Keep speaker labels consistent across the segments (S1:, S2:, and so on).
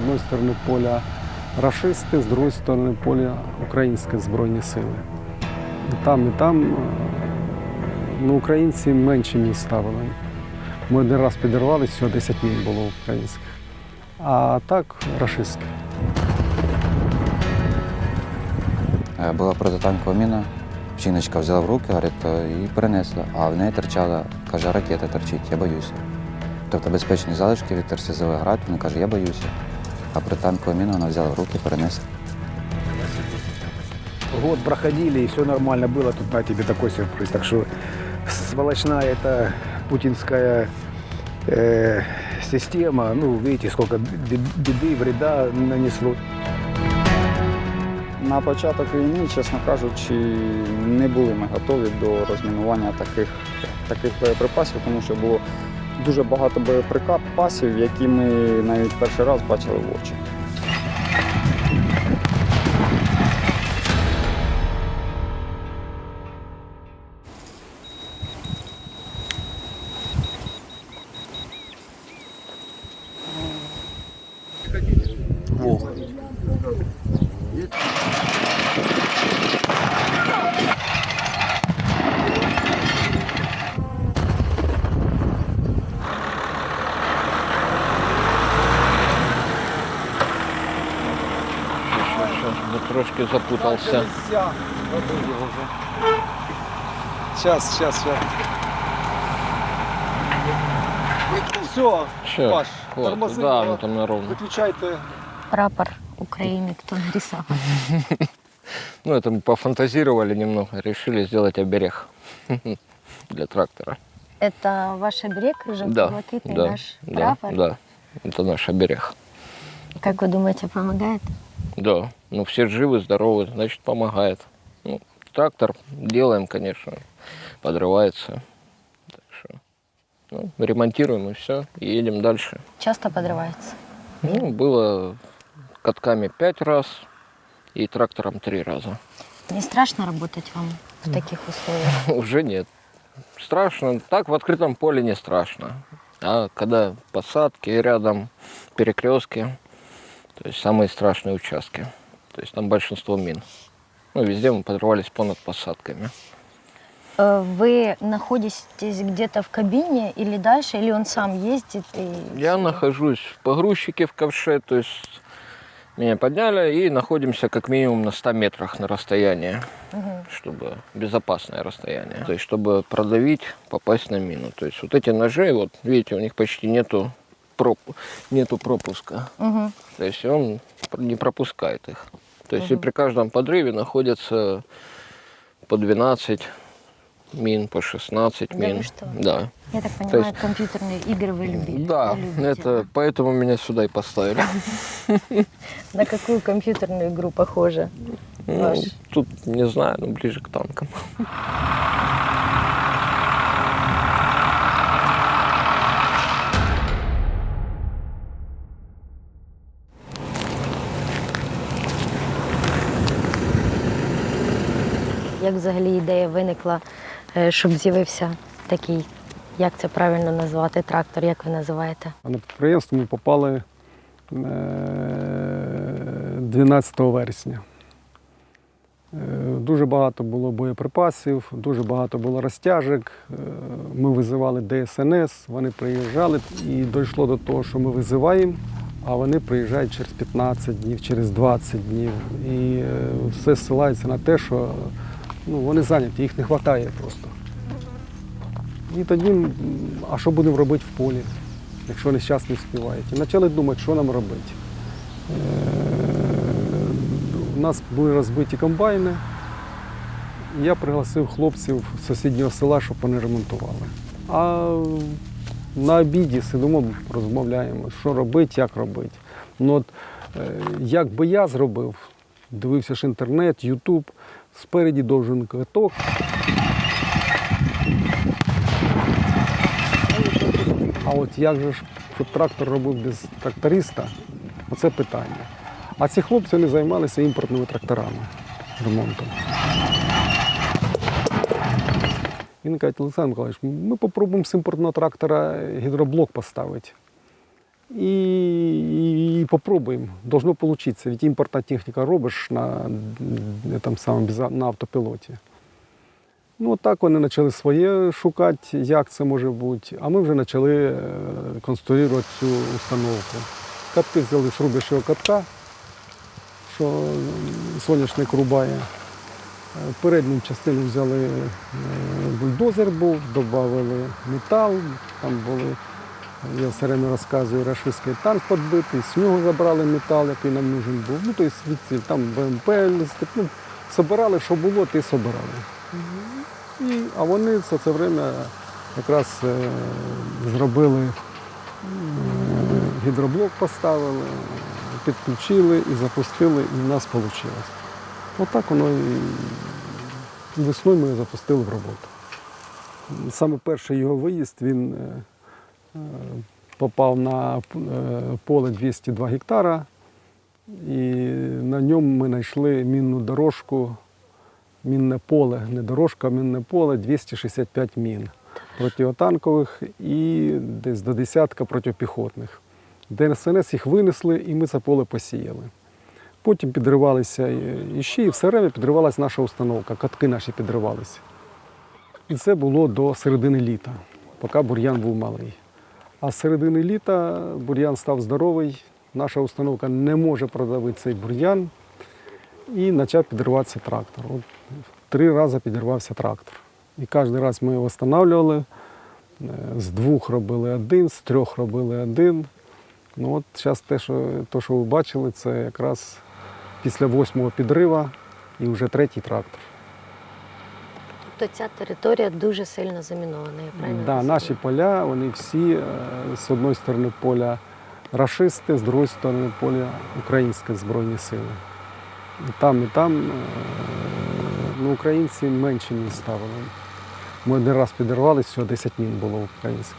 S1: одної сторони поля рашисти, з другої сторони поля українські збройні сили. Там і там е, ну, українці менше мін ставили. Ми один раз підірвали, всього 10 мін було українських. А так рашистські.
S2: Е, Була протитанкова міна, жіночка взяла в руки, говорить, і перенесла, а в неї торчала, каже, ракета торчить, я боюся. Тобто безпечні залишки від РСЗВ град, вона каже, я боюся А протитанкова міна вона взяла в руки, перенесла.
S3: Год проходили, и все нормально было. Тут на тебе такой сюрприз. Так что сволочная эта путинская э, система, ну, видите, сколько бе- беды, вреда нанесло.
S4: На початок війни, чесно кажучи, не були ми готові до розмінування таких, таких боєприпасів, тому що було дуже багато боєприпасів, які ми навіть перший раз бачили в очі.
S5: Трошки запутался.
S6: Сейчас, сейчас, сейчас. Все,
S5: Все,
S6: Паш,
S5: вот,
S6: тормози,
S5: да,
S6: ну,
S5: там на ровно.
S6: выключайте.
S7: Прапор України кто нарисовал.
S5: Ну, это мы пофантазировали немного, решили сделать оберег для трактора.
S7: Это ваш оберег,
S5: Да,
S7: желто-блакитный
S5: да,
S7: наш
S5: да,
S7: прапор?
S5: да. Это наш оберег.
S7: Как вы думаете, помогает?
S5: Да, ну все живы, здоровы, значит помогает. Ну, трактор делаем, конечно, подрывается. Так что, ну, ремонтируем и все, и едем дальше.
S7: Часто подрывается?
S5: Ну, было катками пять раз и трактором три раза.
S7: Не страшно работать вам в таких условиях?
S5: Уже нет. Страшно. Так в открытом поле не страшно. А когда посадки рядом, перекрестки, то есть самые страшные участки. То есть там большинство мин. Ну, везде мы подрывались понад посадками.
S7: Э, Вы находитесь где-то в кабине или дальше, или он сам ездит? И...
S5: Я нахожусь в погрузчике в ковше, то есть меня подняли и находимся как минимум на 100 метрах на расстоянии,
S7: Мгм.
S5: чтобы безопасное расстояние, то есть чтобы продавить, попасть на мину. То есть вот эти ножи, вот видите, у них почти нету, проп- нету пропуска,
S7: Мгм.
S5: то есть он не пропускает их. То есть и
S7: Мгм.
S5: при каждом подрыве находятся по 12 мин, по 16
S7: Да
S5: мин.
S7: вы что?
S5: Да.
S7: Я так понимаю,
S5: есть-
S7: компьютерные игры вы любите.
S5: Да,
S7: любите,
S5: это поэтому меня сюда и поставили.
S7: На какую компьютерную игру похоже?
S5: Ну, тут не знаю, ну ближе к танкам.
S7: Як взагалі ідея виникла, е, щоб з'явився такий, як це правильно назвати, трактор, як ви називаєте?
S1: На підприємство ми попали е, 12 вересня. Е, Дуже багато було боєприпасів, дуже багато було розтяжок. Е, Ми визивали ДСНС, вони приїжджали і дійшло до того, що ми визиваємо, а вони приїжджають через 15 днів, через 20 днів. І е, все ссилається на те, що ну, вони зайняті, їх не вистачає просто. І тоді, а що будемо робити в полі? якщо вони зараз не співають. І почали думати, що нам робити. Е, У нас були розбиті комбайни. Я пригласив хлопців з сусіднього села, щоб вони ремонтували. А на обіді сидимо, розмовляємо, що робити, як робити. Ну, от, е, як би я зробив, дивився ж інтернет, Ютуб, спереді довжен квиток. А от як же ж щоб трактор робив без тракториста, оце питання. А ці хлопці вони займалися імпортними тракторами, ремонтом. Він каже, Олександр Миколаївич, ми попробуємо з імпортного трактора гідроблок поставити. І, і попробуємо. Должно получиться. Ведь імпортна техніка робиш на, м, там самому, без- на автопілоті. Ну, так вони почали своє шукати, як це може бути. А ми вже почали е, конструювати цю установку. Катки взяли з рубящого катка, що соняшник рубає. Е, Передню частину взяли е, бульдозер був, додали метал, там були, я все время розказую, рашистський танк підбитий, з нього забрали метал, який нам нужен був. Ну, тобто звідси там БМП, ну, собирали, що було, ти собирали. І, а вони все це время якраз е, зробили е, гідроблок, поставили, підключили і запустили, і в нас вийшло. Отак воно і весною ми запустили в роботу. Саме перший його виїзд він е, попав на е, поле 202 гектара, і на ньому ми знайшли мінну дорожку, мінне поле, не дорожка, а мінне поле 265 мін протитанкових і десь до десятка протипіхотних. ДСНС їх винесли і ми це поле посіяли. Потім підривалися іще, і все время підривалася наша установка, катки наші підривалися. І це було до середини літа, поки бур'ян був малий. А з середини літа бур'ян став здоровий, наша установка не може продавити цей бур'ян, і почав підриватися трактор. От три рази підірвався трактор. І кожен раз ми його встановлювали. Е, З двох робили один, з трьох робили один. Ну от зараз те, що, те, що ви бачили, це якраз після восьмого підрива і вже третій трактор.
S7: Тобто ця територія дуже сильно замінована, я правильно
S1: Да,
S7: розумію?
S1: наші поля, вони всі е, з одної сторони поля рашисти, з другої сторони поля українські збройні сили. І там, і там е, ну, українці менше мін ставили. Ми один раз підірвалися, всього 10 мін було українських.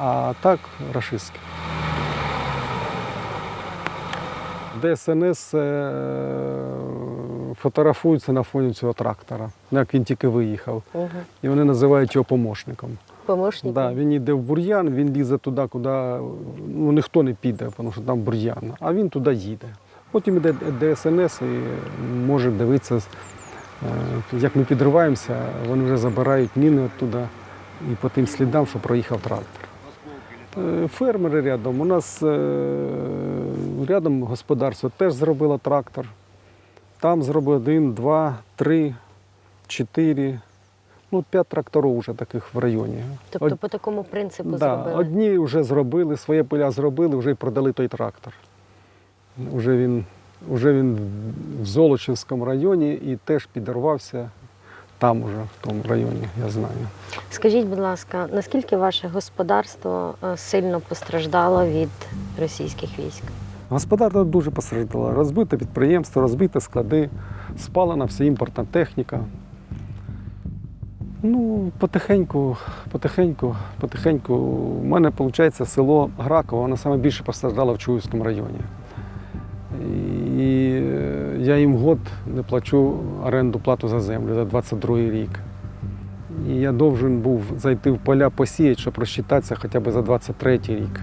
S1: А так рашистські. ДСНС е, фотографується на фоні цього трактора, як він тільки виїхав.
S7: Угу.
S1: І вони називають його помощником.
S7: Помощник?
S1: Да, він йде в бур'ян, він лізе туди, куди ну, ніхто не піде, тому що там бур'ян, а він туди їде. Потім йде ДСНС і може дивитися, е, як ми підриваємося, вони вже забирають міни оттуда і по тим слідам, що проїхав трактор. Е, Фермери рядом. У нас е, рядом господарство теж зробило трактор. Там зробили один, два, три, чотири. Ну, п'ять тракторів вже таких в районі.
S7: Тобто
S1: Од-
S7: по такому принципу
S1: да,
S7: зробили?
S1: Одні вже зробили, своє поля зробили, вже й продали той трактор. Уже він, уже він в Золочівському районі і теж підірвався там уже, в тому районі, я знаю.
S7: Скажіть, будь ласка, наскільки ваше господарство е, сильно постраждало від російських військ?
S1: Господарство дуже постраждало. Розбите підприємство, розбите склади, спалена вся імпортна техніка. Ну, потихеньку, потихеньку, потихеньку. У мене, виходить, село Граково, воно саме більше постраждало в Чуївському районі. І е, я їм год не плачу оренду плату за землю за 22-й рік. І я должен був зайти в поля посіяти, щоб розчитатися хоча б за 23-й рік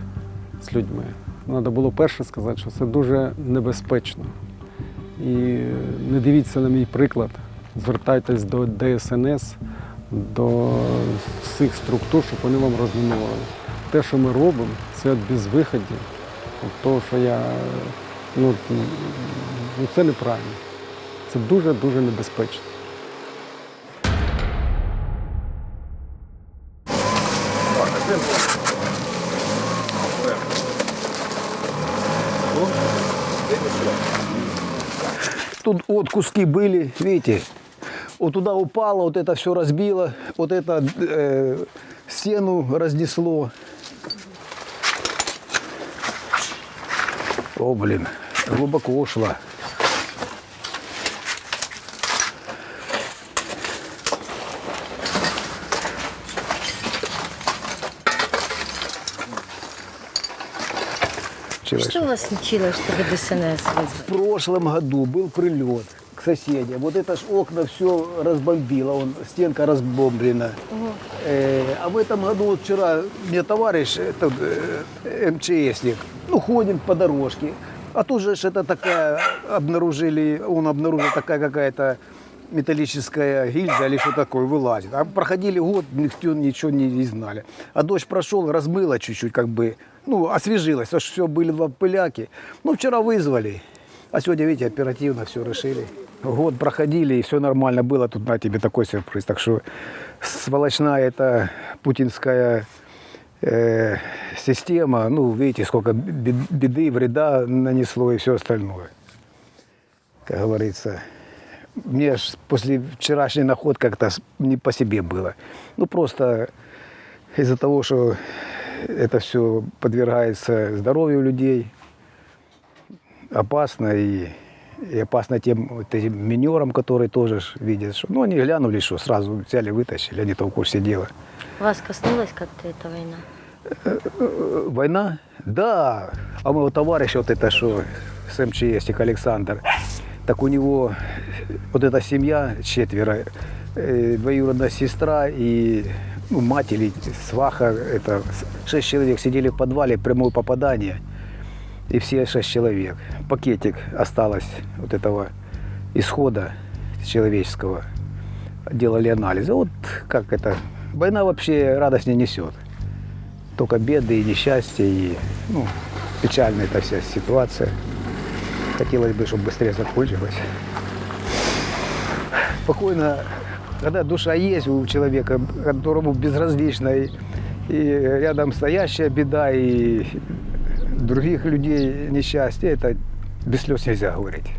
S1: з людьми. Треба було перше сказати, що це дуже небезпечно. І не дивіться на мій приклад, звертайтесь до ДСНС, до всіх структур, щоб вони вам розмінували. Те, що ми робимо, це от безвиході. От того, що я ну, ну це неправильно. Це дуже-дуже небезпечно.
S3: Тут вот куски были, видите, вот туда упало, вот это все разбило, вот это э, стену разнесло. О, блин, глубоко ушла.
S7: Що у вас случилось, щоб ДСНС
S3: В прошлом году был прилет к соседям. Вот это ж окна все разбомбило, он, стенка разбомблена. Э, а в этом году, вот вчера мне товарищ, этот, э, МЧСник, ну, ходим по дорожке. А тут же ж это такая, обнаружили, он обнаружил такая какая-то металлическая гильза или что такое вылазит. А проходили год, никто ничего не, не знали. А дождь прошел, размыло чуть-чуть, как бы, ну, освежилось, что все были в пыляки. Ну, вчера вызвали, а сегодня, видите, оперативно все решили. Год проходили, и все нормально было. Тут на тебе такой сюрприз. Так что сволочная эта путинская э, система, ну, видите, сколько бед- беды, вреда нанесло и все остальное. Как говорится, мне ж после вчерашней находки как-то не по себе было. Ну, просто из-за того, что это все подвергается здоровью людей, опасно и, и опасно тем вот этим минерам, которые тоже видят, что, ну, они глянули, что сразу взяли, вытащили, они то в курсе дела.
S7: Вас коснулась как-то эта война?
S3: Э, Война? Да. А моего товарища, вот это что, с МЧСник Александр, так у него вот эта семья, четверо, э, двоюродная сестра и ну, мать или сваха, это шесть человек сидели в подвале, прямое попадание, и все шесть человек. Пакетик осталось вот этого исхода человеческого. Делали анализы. Вот как это, война вообще радость не несет только беды и несчастья, и ну, печальная эта вся ситуация. Хотелось бы, чтобы быстрее закончилась. Спокойно, когда душа есть у человека, которому безразлична и, и рядом стоящая беда, и других людей несчастье, это без слез нельзя говорить.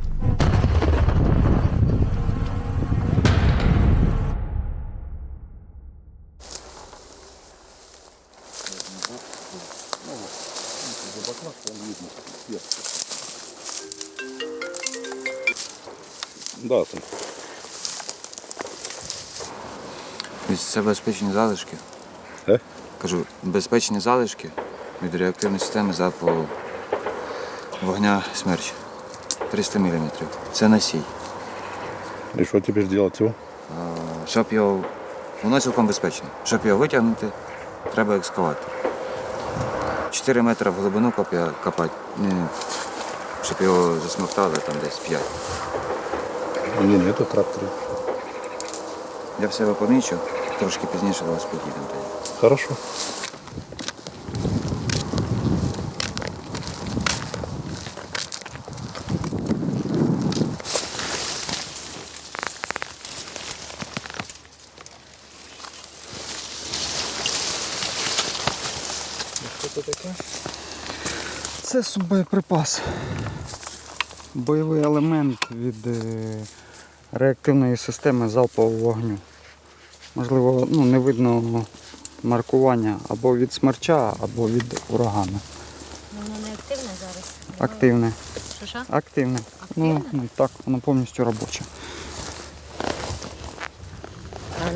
S2: Це безпечні залишки.
S8: Е?
S2: Кажу, безпечні залишки від реактивної системи залпового вогня смерч. 300 мм. Це насій.
S8: И что теперь делать его?
S2: Щоб його. Воно цілком безпечне. Щоб його витягнути, треба екскаватор. 4 метри в глибину копати. Ні, щоб його засмоктали там десь 5.
S8: Не, нет, это трактор.
S2: Я в себе помічу, трошки пізніше до вас підійдемо тоді.
S8: Хорошо.
S4: Це суббоєприпас. Бойовий елемент від е, реактивної системи залпового вогню. Можливо, ну, не видно маркування або від смерча, або від урагану.
S7: Воно не активне зараз?
S4: Активне.
S7: Що?
S4: Активне. Ну, ну, так, воно повністю робоче.
S7: А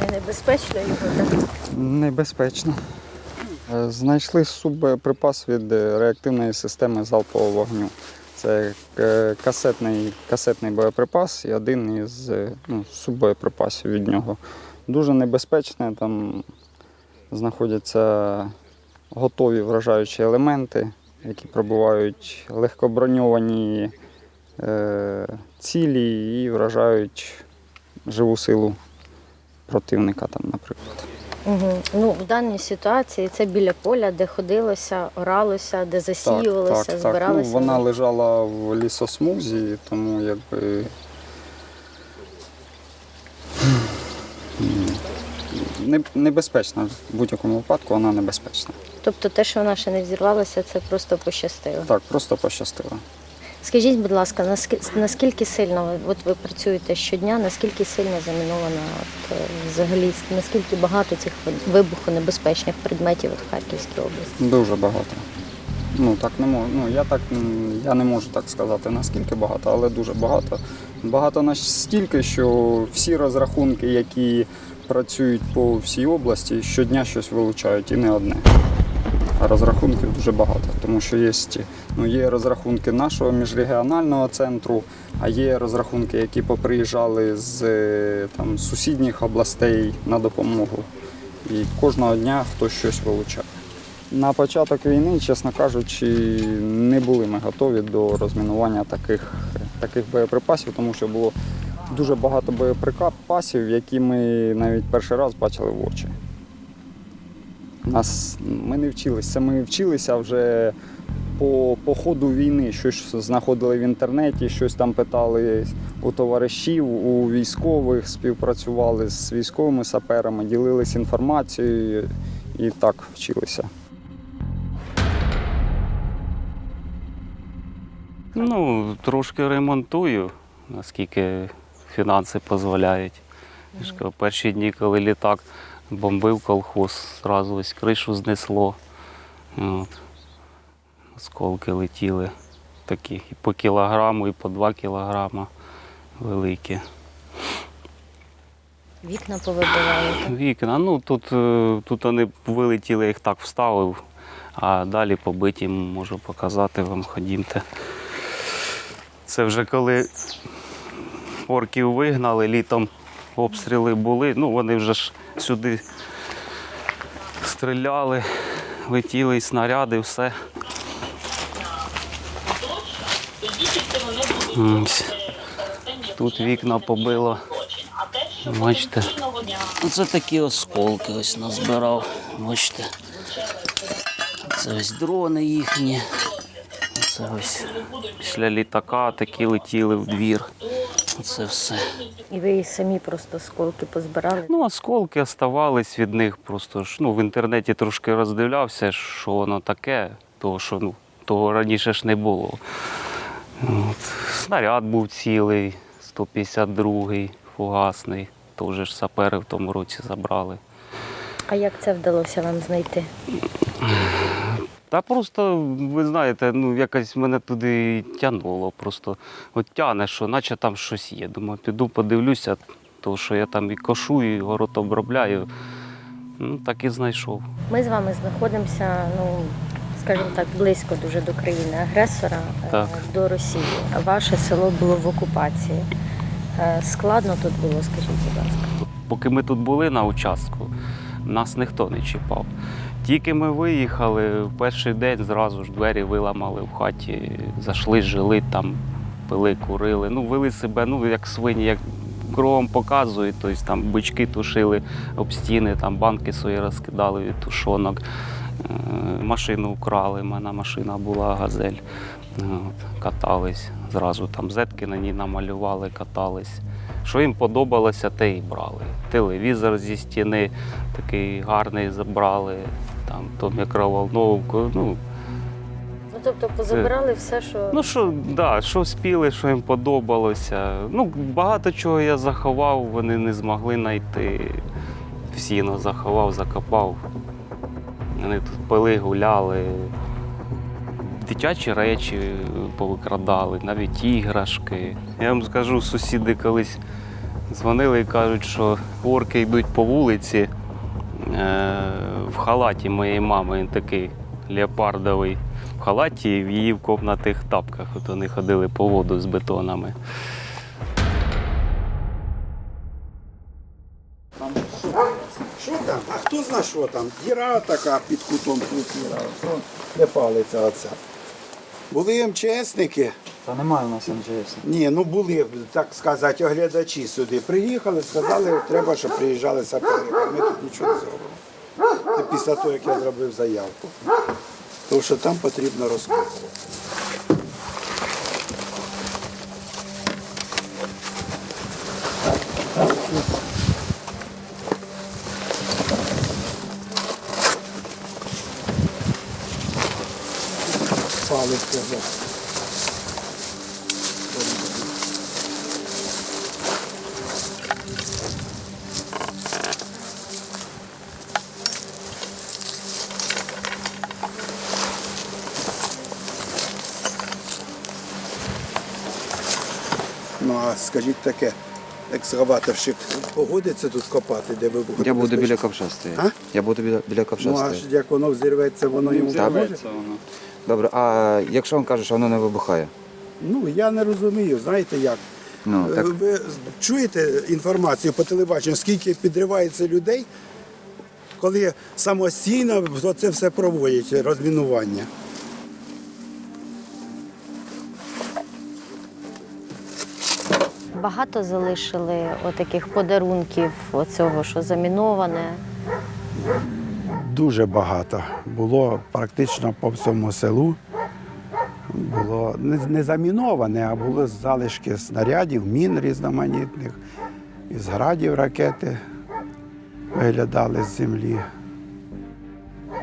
S7: не небезпечно його так?
S4: Небезпечно. Е, Знайшли суббоєприпас від е, реактивної системи залпового вогню. Це е, касетний, касетний боєприпас і один із е, ну, суббоєприпасів від нього. Дуже небезпечне, там знаходяться готові вражаючі елементи, які пробувають легкоброньовані е, цілі і вражають живу силу противника, там, наприклад.
S7: Угу. Ну, в даній ситуації це біля поля, де ходилося, оралося, де засіювалося,
S4: так, так,
S7: збиралося.
S4: Ну, вона лежала в лісосмузі, тому якби. Небезпечна. В будь-якому випадку вона небезпечна.
S7: Тобто те, що вона ще не взірвалася, це просто пощастило.
S4: Так, просто пощастило.
S7: Скажіть, будь ласка, наскільки, сильно от ви працюєте щодня, наскільки сильно замінована от, е, взагалі, наскільки багато цих вибухонебезпечних предметів от в Харківській області?
S4: Дуже багато. Ну так не можу. Ну я так я не можу так сказати наскільки багато, але дуже багато. Багато настільки, що всі розрахунки, які працюють по всій області, щодня щось вилучають і не одне. розрахунків дуже багато, тому що є, ну, є розрахунки нашого міжрегіонального центру, а є розрахунки, які поприїжджали з е, там, сусідніх областей на допомогу. І кожного дня хтось щось вилучає. На початок війни, чесно кажучи, не були ми готові до розмінування таких, таких боєприпасів, тому що було дуже багато боєприпасів, які ми навіть перший раз бачили в очі. Нас, ми не вчилися. Ми вчилися вже по, по ходу війни. Щось знаходили в інтернеті, щось там питали у товаришів, у військових, співпрацювали з військовими саперами, ділилися інформацією і так вчилися.
S9: Ну, трошки ремонтую, наскільки фінанси дозволяють. Ж Перші дні, коли літак бомбив колхоз, зразу ось кришу знесло. От. Осколки летіли такі і по кілограму, і по два кілограма великі.
S7: Вікна повибивали.
S9: Вікна, ну тут, е, тут вони вилетіли, я їх так вставив, а далі побиті можу показати вам, ходімте. Це вже коли орків вигнали, літом обстріли були, ну вони вже ж сюди стріляли, летіли і снаряди, все. Тут вікна побило. Бачите. Оце такі осколки ось назбирав. Бачите. Це ось дрони їхні. Це ось після літака такі летіли в двір. Оце все.
S7: І ви самі просто сколки позбирали.
S9: Ну, осколки оставались від них. Просто ж ну, в інтернеті трошки роздивлявся, що воно таке, того, що ну, того раніше ж не було. От. Снаряд був цілий, 152-й, фугасний. Теж ж сапери в тому році забрали.
S7: А як це вдалося вам знайти?
S9: Та просто, ви знаєте, ну якось мене туди тягнуло. Просто от тягне, що наче там щось є. Думаю, піду подивлюся, тому що я там і кошу, і город обробляю. Ну, так і знайшов.
S7: Ми з вами знаходимося, ну скажімо так, близько дуже до країни-агресора, е,
S9: Так.
S7: до Росії. Ваше село було в окупації. Е, Складно тут було, скажіть, будь ласка.
S9: Поки ми тут були на участку, нас ніхто не чіпав. Тільки ми виїхали, в перший день зразу ж двері виламали в хаті, зайшли, жили там, пили, курили. Ну, вели себе, ну, як свині, як кровом показують, тобто там бички тушили об стіни, там банки свої розкидали від тушонок. Е, Машину вкрали, в мене машина була газель. От, катались. Зразу там зетки на ній намалювали, катались. Що їм подобалося, те і брали. Телевізор зі стіни такий гарний забрали, там то мікроволновку. Ну,
S7: Ну тобто позабирали все, що
S9: ну що, да, що спіли, що їм подобалося. Ну, багато чого я заховав, вони не змогли знайти. Всіно заховав, закопав. Вони тут пили, гуляли. Дитячі речі повикрадали, навіть іграшки. Я вам скажу, сусіди колись дзвонили і кажуть, що орки йдуть по вулиці е, в халаті моєї мами, він такий леопардовий. В халаті в її в комнатих тапках. От вони ходили по воду з бетонами.
S10: Хто знає, що там? Діра така під кутом тут діра. Де палиця оця? Були МЧСники.
S4: Та немає у нас МЧС.
S10: Ні, ну були, так сказати, оглядачі сюди. Приїхали, сказали, треба, щоб приїжджали сапери. Ми тут нічого не зробимо. Це після того, як я зробив заявку. Тому що там потрібно розкопувати. Ну а скажіть таке, екскаваторщик погодиться тут копати, де ви будете?
S2: Я буду біля ковша стояти.
S10: А?
S2: Я буду біля, біля ковша
S10: Ну,
S2: стояти.
S10: аж як воно взірветься, воно йому
S2: Та,
S10: поможе.
S4: Воно.
S2: Добре, а якщо він каже, що воно не вибухає?
S10: Ну, я не розумію, знаєте як.
S2: Ну, так
S10: Е, Ви чуєте інформацію по телебаченню, скільки підривається людей, коли самостійно це все проводять, розмінування?
S7: Багато залишили отаких подарунків, оцього, що заміноване.
S10: Дуже багато. Було практично по всьому селу. Було не, не заміноване, а були залишки снарядів, мін різноманітних, із градів ракети виглядали з землі.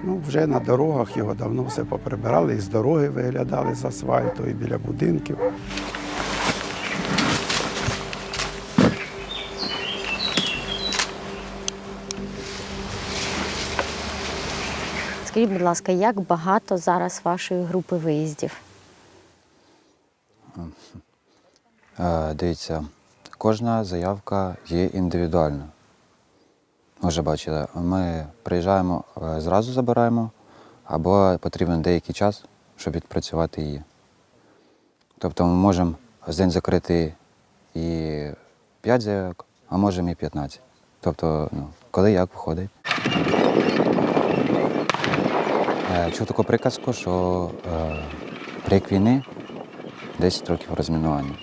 S10: Ну, вже на дорогах його давно все поприбирали, і з дороги виглядали з асфальту, і біля будинків.
S7: Скажіть, будь ласка, як багато зараз вашої групи виїздів?
S2: Е, Дивіться, кожна заявка є індивідуальна. Ви вже бачили, ми приїжджаємо, е, зразу забираємо, або потрібен деякий час, щоб відпрацювати її. Тобто ми можемо з день закрити і 5 заявок, а можемо і 15. Тобто, ну, коли як виходить. Е, Чув таку приказку, що е, рік війни 10 років розмінування.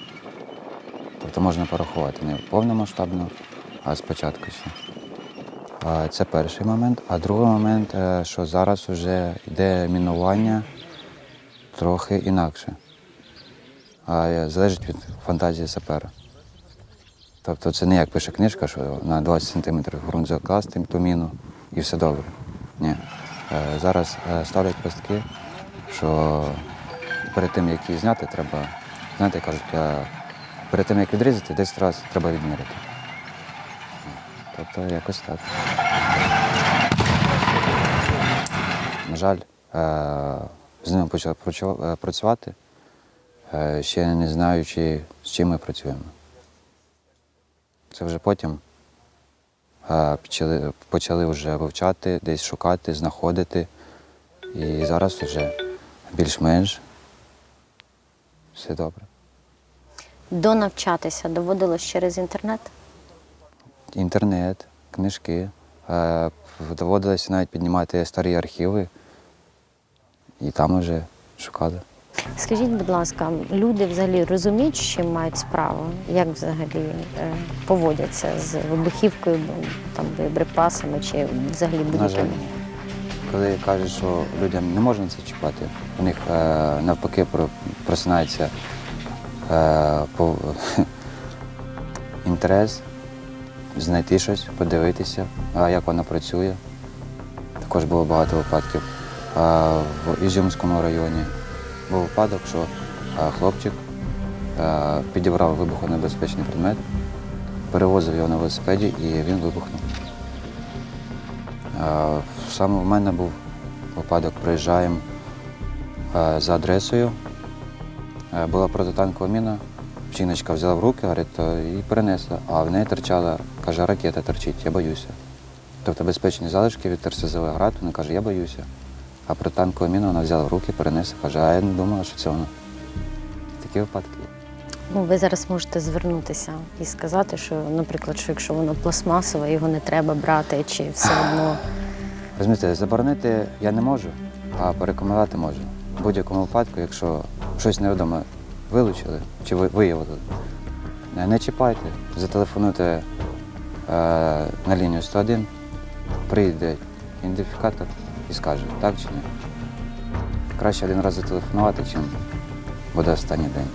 S2: Тобто можна порахувати не повномасштабно, а спочатку ще. А, Це перший момент. А другий момент, е, що зараз вже йде мінування трохи інакше. Е, залежить від фантазії сапера. Тобто це не як пише книжка, що на 20 сантиметрів ґрунт закласти ту міну і все добре. Ні. Е, Зараз е, ставлять пастки, що перед тим, як її зняти, треба, знаєте, кажуть, е, перед тим, як відрізати, 10 разів треба відміряти. Тобто якось так. На жаль, з ними почав працювати, ще не знаючи, з чим ми працюємо. Це вже потім почали, почали вже вивчати, десь шукати, знаходити. І зараз вже більш-менш все добре.
S7: Донавчатися доводилось через інтернет?
S2: Інтернет, книжки. Доводилося навіть піднімати старі архіви і там вже шукали.
S7: Скажіть, будь ласка, люди взагалі розуміють, з чим мають справу? Як взагалі е, поводяться з вибухівкою, там, боєприпасами чи взагалі будь-якими?
S2: коли кажуть, що людям не можна це чіпати, у них е, навпаки просинається е, по, інтерес знайти щось, подивитися, а як воно працює. Також було багато випадків. А в Ізюмському районі був випадок, що е, хлопчик е, підібрав вибухонебезпечний предмет, перевозив його на велосипеді і він вибухнув. Е, Саме в мене був випадок, приїжджаємо за адресою. Була протитанкова міна, жіночка взяла в руки, говорить, «Е, і перенесла, а в неї торчала, каже, ракета торчить, я боюся. Тобто безпечні залишки від РСЗВ град, вона каже, я боюся. А протитанкову міну вона взяла в руки, перенесла, каже, а я не думала, що це воно. Такі випадки.
S7: Ну, ви зараз можете звернутися і сказати, що, наприклад, що якщо воно пластмасове, його не треба брати, чи все одно.
S2: Розумієте, заборонити я не можу, а порекомендувати можу. В будь-якому випадку, якщо щось невідоме вилучили чи виявили, не чіпайте, зателефонуйте е, на лінію 101, прийде ідентифікатор і скаже, так чи ні. Краще один раз зателефонувати, чим буде останній день.